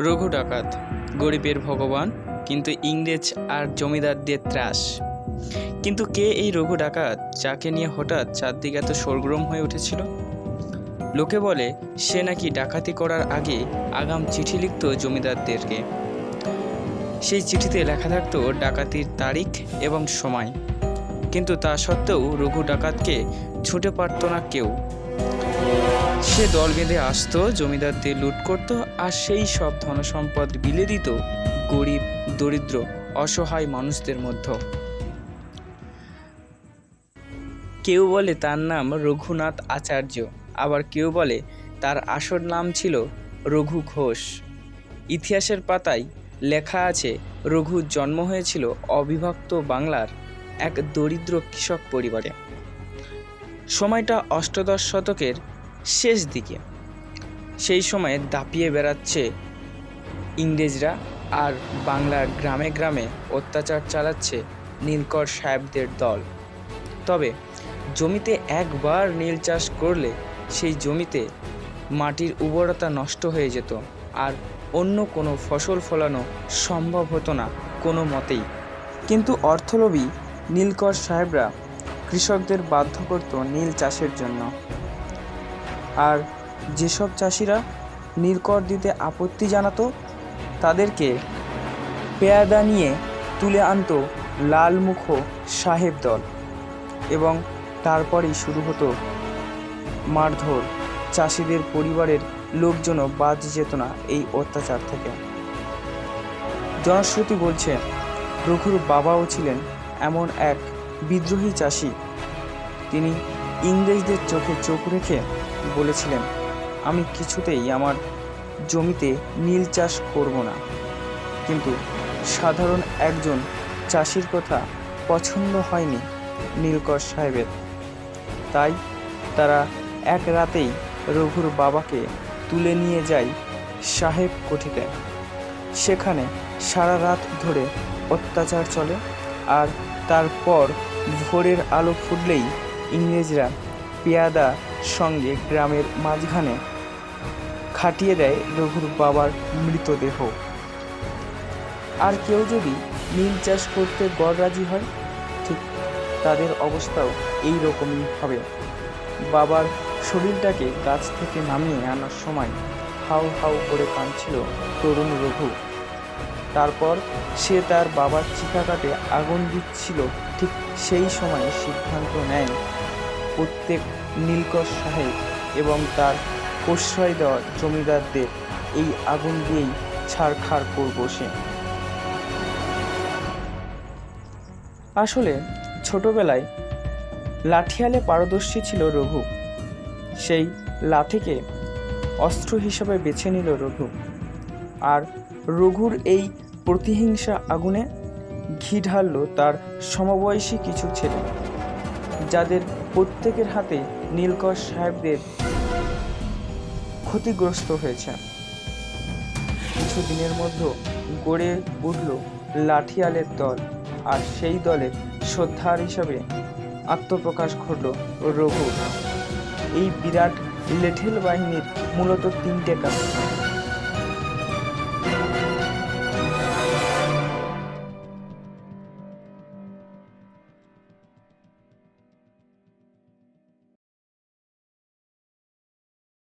রঘু ডাকাত, গরিবের ভগবান, কিন্তু ইংরেজ আর জমিদারদের ত্রাস। কিন্তু কে এই রঘু ডাকাত যাকে নিয়ে হঠাৎ চারদিকে এত সরগরম হয়ে উঠেছিল? লোকে বলে, সে নাকি ডাকাতি করার আগে আগাম চিঠি লিখত জমিদারদেরকে। সেই চিঠিতে লেখা থাকতো ডাকাতির তারিখ এবং সময়। কিন্তু তা সত্ত্বেও রঘু ডাকাতকে ছুটে পারত না কেউ। সে দল বেঁধে আসতো, জমিদারদের লুট করত, আর সেই সব ধনসম্পদ বিলে দিত গরিব, দরিদ্র, অসহায় মানুষদের মধ্যে। কেউ বলে তার নাম রঘুনাথ আচার্য, আবার কেউ বলে তার আসল নাম ছিল রঘু ঘোষ। ইতিহাসের পাতায় লেখা আছে, রঘুর জন্ম হয়েছিল অবিভক্ত বাংলার এক দরিদ্র কৃষক পরিবারে। সময়টা অষ্টদশ শতকের শেষ দিকে। সেই সময়ে দাপিয়ে বেড়াচ্ছে ইংরেজরা আর বাংলার গ্রামে গ্রামে অত্যাচার চালাচ্ছে নীলকর সাহেবদের দল। তবে জমিতে একবার নীল চাষ করলে সেই জমিতে মাটির উর্বরতা নষ্ট হয়ে যেত আর অন্য কোনো ফসল ফলানো সম্ভব হতো না কোনো মতেই। কিন্তু অর্থলোভী নীলকর সাহেবরা কৃষকদের বাধ্য করত নীল চাষের জন্য। আর যেসব চাষিরা নীলকর দিতে আপত্তি জানাতো, তাদেরকে পেয়াদা নিয়ে তুলে আনতো লালমুখ সাহেব দল এবং তারপরেই শুরু হতো মারধর। চাষিদের পরিবারের লোকজনও বাদ যেত না এই অত্যাচার থেকে। জনশ্রুতি বলছে, রঘুর বাবাও ছিলেন এমন এক বিদ্রোহী চাষি। তিনি ইংরেজদের চোখে চোখ রেখে বলেছিলেন, আমি কিছুতেই আমার জমিতে নীল চাষ করব না। কিন্তু সাধারণ একজন চাষির কথা পছন্দ হয়নি নীলকর সাহেবের। তাই তারা এক রাতেই রঘুর বাবাকে তুলে নিয়ে যায় সাহেব কোঠিতে। সেখানে সারা রাত ধরে অত্যাচার চলে আর তারপর ভোরের আলো ফুটলেই ইংরেজরা পেয়াদা সঙ্গে গ্রামের মাঝখানে খাটিয়ে দেয় রঘুর বাবার মৃতদেহ। আর কেউ যদি নীল চাষ করতে গড় রাজি হয়, ঠিক তাদের অবস্থাও এই রকমই হবে। বাবার শরীরটাকে গাছ থেকে নামিয়ে আনার সময় হাউ হাউ করে কাঁদছিল তরুণ রঘু। তারপর সে তার বাবার চিকা কাটে আগুন দিচ্ছিল, ঠিক সেই সময় সিদ্ধান্ত নেয় প্রত্যেক নীলকর সাহেব এবং তার প্রশ্রয় দেওয়া জমিদারদের এই আগুন দিয়েই ছাড়খাড় করব সে। আসলে ছোটবেলায় লাঠিয়ালে পারদর্শী ছিল রঘু। সেই লাঠিকে অস্ত্র হিসেবে বেছে নিল রঘু। আর রঘুর এই প্রতিহিংসা আগুনে ঘি ঢালল তার সমবয়সী কিছু ছেলে, যাদের প্রত্যেকের হাতে নীলকর সাহেবদের ক্ষতিগ্রস্ত হয়েছে। কিছু দিনের মধ্যে গড়ে উঠল লাঠিয়ালের দল, আর সেই দলের শ্রদ্ধার হিসাবে আত্মপ্রকাশ ঘটল রঘু এই বিরাট লেঠেল বাহিনীর মূলত তিনটে কাজ।